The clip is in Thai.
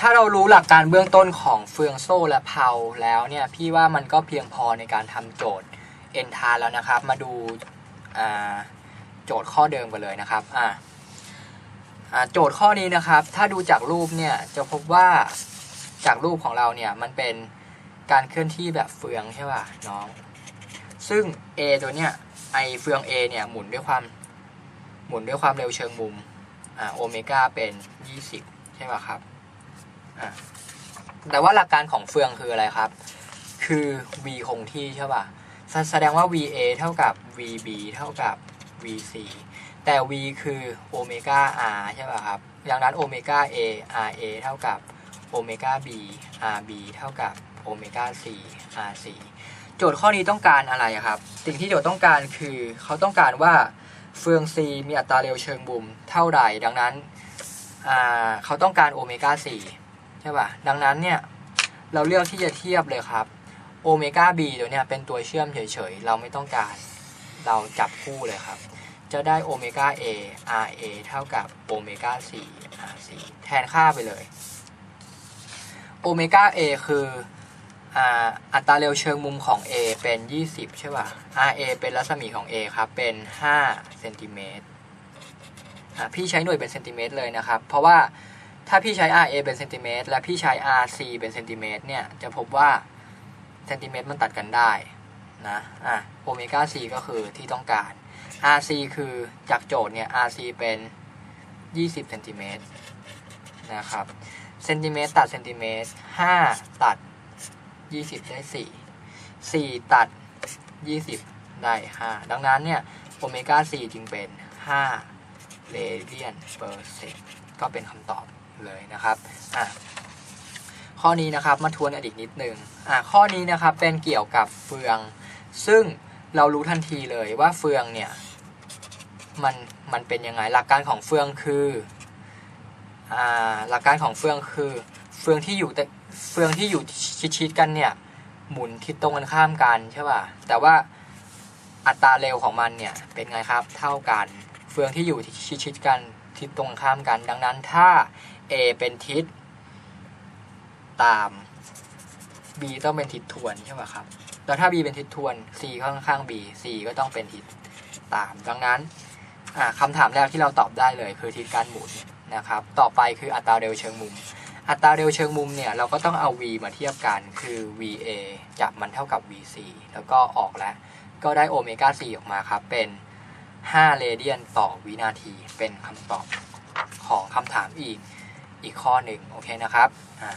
ถ้าเรารู้หลักการเบื้องต้นของเฟืองโซ่และเพาแล้วเนี่ยพี่ว่ามันก็เพียงพอในการทำโจทย์เอ็นทาแล้วนะครับ มาดูาโจทย์ข้อเดิมกันเลยนะครับโจทย์ข้อนี้นะครับ ถ้าดูจากรูปเนี่ยจะพบว่าจากรูปของเราเนี่ยมันเป็นการเคลื่อนที่แบบเฟืองใช่ป่ะน้อง ซึ่ง A ตัวเนี้ยไอเฟือง A เนี่ยหมุนด้วยความหมุนด้วยความเร็วเชิงมุมอโอเมก้าเป็น 20 ใช่ป่ะครับ แต่ว่าหลักการของเฟืองคืออะไรครับ คือ v คงที่ใช่ป่ะ แสดงว่า va เท่ากับ vb เท่ากับ vc แต่ v คือโอเมก้า r ใช่ป่ะครับ ดังนั้นโอเมก้า a ra เท่ากับโอเมก้า b rb เท่ากับโอเมก้า c rc โจทย์ข้อนี้ต้องการอะไรครับ สิ่งที่โจทย์ต้องการคือเขาต้องการว่าเฟือง c มีอัตราเร็วเชิงมุมเท่าใดดังนั้นเขาต้องการโอเมก้า4 ใช่ป่ะ ดังนั้นเนี่ยเราเลือกที่จะเทียบเลยครับโอเมก้า b ตัวเนี้ยเป็นตัวเชื่อมเฉยๆ เราไม่ต้องการเราจับคู่เลยครับ จะได้โอเมก้า a ra เท่ากับโอเมก้า 4 rc แทนค่าไปเลยโอเมก้า a คืออัตราเร็วเชิงมุมของ a เป็น 20 ใช่ป่ะ ra เป็นรัศมีของ a ครับ เป็น 5 เซนติเมตรพี่ใช้หน่วยเป็นเซนติเมตรเลยนะครับ เพราะว่า ถ้าพี่ใช้ RA เป็นเซนติเมตรและพี่ใช้ RC เป็นเซนติเมตรเนี่ยจะพบว่าเซนติเมตรมันตัดกันได้นะอะโอเมก้า C ก็คือที่ต้องการ RC คือจากโจทย์เนี่ย RC เป็น 20เซนติเมตรนะครับเซนติเมตรตัดเซนติเมตร5ตัด 20 ได้ 4 4 ตัด 20 ได้ 5 ดังนั้นเนี่ยโอเมก้า C จึงเป็น 5 เรเดียนเปอร์เซนก็เป็นคำตอบ เลยนะครับอะข้อนี้นะครับมาทวนกันอีกนิดนึงอะข้อนี้นะครับเป็นเกี่ยวกับเฟือง ซึ่งเรารู้ทันทีเลยว่าเฟืองเนี่ยมันมันเป็นยังไงหลักการของเฟืองคืออ่าหลักการของเฟืองคือเฟืองที่อยู่แต่เฟืองที่อยู่ชิดๆกันเนี่ยหมุนทิศตรงกันข้ามกันใช่ป่ะแต่ว่าอัตราเร็วของมันเนี่ยเป็นไงครับเท่ากัน เฟืองที่อยู่ชิดๆกัน ทิศตรงข้ามกัน ดังนั้นถ้า A เป็นทิศตาม B ต้องเป็นทิศทวนใช่ป่ะครับ แล้วถ้า B เป็นทิศทวน C ข้างข้าง B C ก็ต้องเป็นทิศตาม ดังนั้นอ่าคำถามแรกที่เราตอบได้เลยคือทิศการหมุนนะครับ ต่อไปคืออัตราเร็วเชิงมุม อัตราเร็วเชิงมุมเนี่ยเราก็ต้องเอา v มาเทียบกันคือ va จับมันเท่ากับ vc แล้วก็ออกแล้ว ก็ได้โอเมก้า c ออกมาครับเป็น 5เรเดียนต่อวินาทีเป็นคำตอบของคำถามอีกอีกข้อหนึ่งโอเคนะครับอ่า